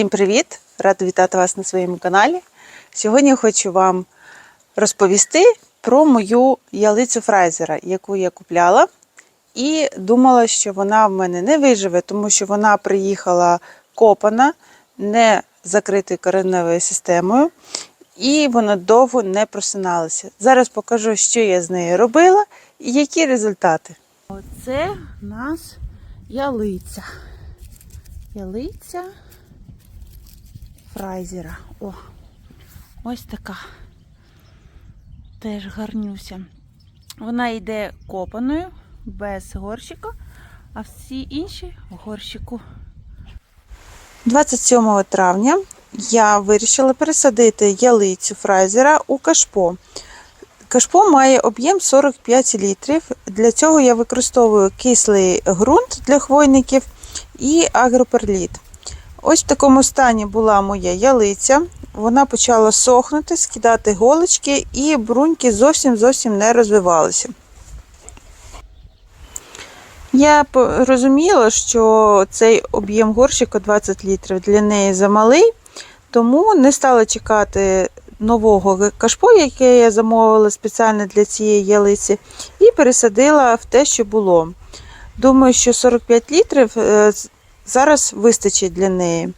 Всім привіт! Рада вітати вас на своєму каналі. Сьогодні хочу вам розповісти про мою ялицю Фрайзера, яку я купляла, і думала, що вона в мене не виживе, тому що вона приїхала копана, не закритою кореневою системою, і вона довго не просиналася. Зараз покажу, що я з нею робила і які результати. Оце у нас ялиця. Ялиця фрайзера. О, ось така. Теж гарнюся. Вона йде копаною, без горщика, а всі інші в горщику. 27 травня я вирішила пересадити ялицю фрайзера у кашпо. Кашпо має об'єм 45 літрів. Для цього я використовую кислий ґрунт для хвойників і агроперліт. Ось в такому стані була моя ялиця. Вона почала сохнути, скидати голочки, і бруньки зовсім зовсім не розвивалися. Я розуміла, що цей об'єм горщика 20 літрів для неї замалий, тому не стала чекати нового кашпо, яке я замовила спеціально для цієї ялиці, і пересадила в те, що було. Думаю, що 45 літрів е, зараз вистачить для неї.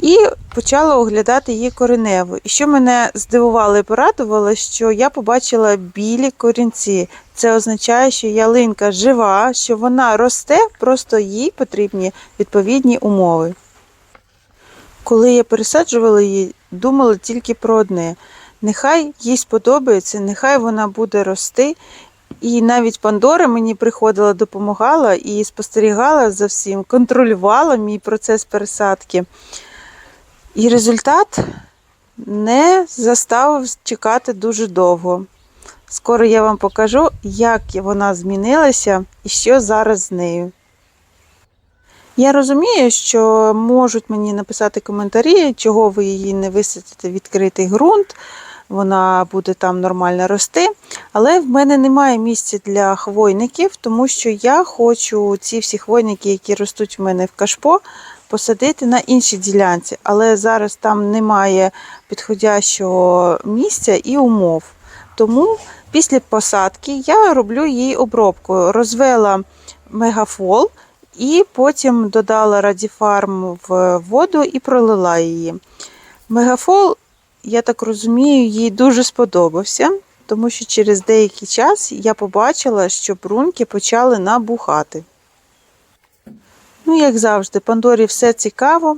І почала оглядати її кореневу. І що мене здивувало і порадувало, що я побачила білі корінці. Це означає, що ялинка жива, що вона росте, просто їй потрібні відповідні умови. Коли я пересаджувала її, думала тільки про одне: нехай їй сподобається, нехай вона буде рости. І навіть Пандора мені приходила, допомагала і спостерігала за всім, контролювала мій процес пересадки. І результат не заставив чекати дуже довго. Скоро я вам покажу, як вона змінилася і що зараз з нею. Я розумію, що можуть мені написати коментарі, чого ви її не висадите в відкритий ґрунт, вона буде там нормально рости. Але в мене немає місця для хвойників, тому що я хочу ці всі хвойники, які ростуть в мене в кашпо, посадити на іншій ділянці. Але зараз там немає підходящого місця і умов. Тому після посадки я роблю їй обробку. Розвела мегафол і потім додала радіфарм в воду і пролила її. Мегафол, я так розумію, їй дуже сподобався, тому що через деякий час я побачила, що бруньки почали набухати. Ну, як завжди, Пандорі все цікаво.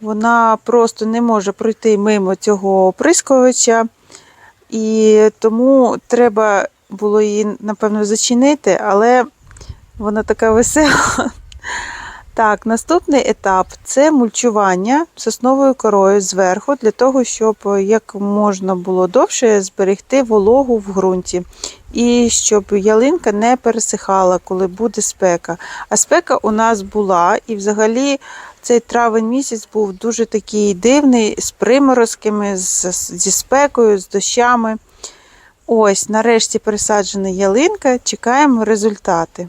Вона просто не може пройти мимо цього оприскувача, і тому треба було її, напевно, зачинити, але вона така весела. Так, наступний етап це мульчування сосновою корою зверху, для того, щоб як можна було довше зберегти вологу в ґрунті. І щоб ялинка не пересихала, коли буде спека. А спека у нас була, і взагалі цей травень місяць був дуже такий дивний, з приморозками, з, зі спекою, з дощами. Ось, нарешті пересаджена ялинка, чекаємо результати.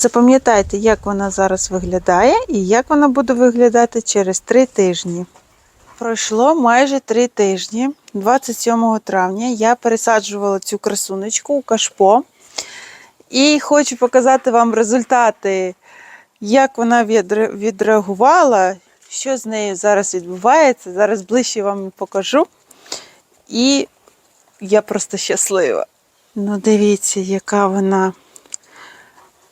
Запам'ятайте, як вона зараз виглядає і як вона буде виглядати через три тижні. Пройшло майже три тижні. 27 травня я пересаджувала цю красунечку у кашпо. І хочу показати вам результати, як вона відреагувала, що з нею зараз відбувається. Зараз ближче вам покажу. І я просто щаслива. Ну, дивіться, яка вона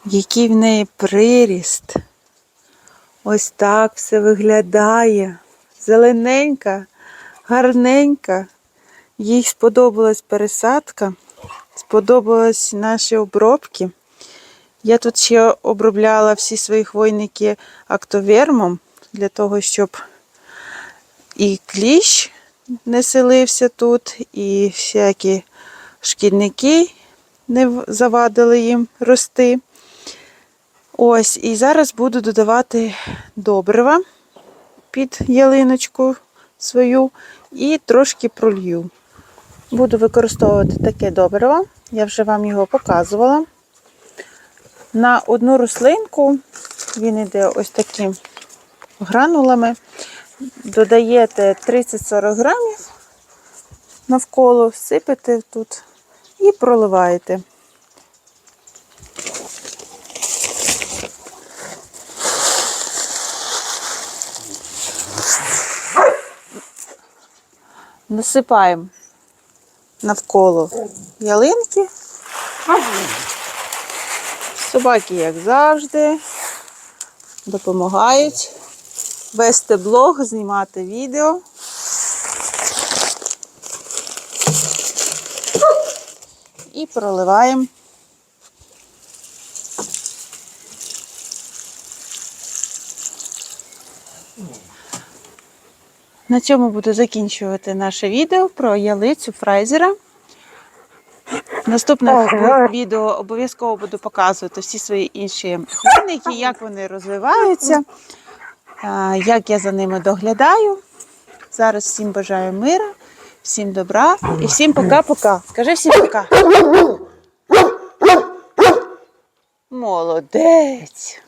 який в неї приріст. Ось так все виглядає. Зелененька, гарненька. Їй сподобалась пересадка, сподобались наші обробки. Я тут ще обробляла всі свої хвойники актовермом для того, щоб і кліщ не селився тут, і всякі шкідники не завадили їм рости. Ось, і зараз буду додавати добрива під ялиночку свою і трошки пролью. Буду використовувати таке добриво, я вже вам його показувала. На одну рослинку він йде ось таким гранулами. додаєте 30-40 грамів навколо, сипете тут і проливаєте. Насипаємо навколо ялинки. Собаки, як завжди, допомагають вести блог, знімати відео. І проливаємо. На цьому буду закінчувати наше відео про ялицю Фрайзера. В наступних відео обов'язково буду показувати всі свої інші хвойники, як вони розвиваються, як я за ними доглядаю. Зараз всім бажаю мира, всім добра і всім пока-пока. Скажи всім пока. Молодець.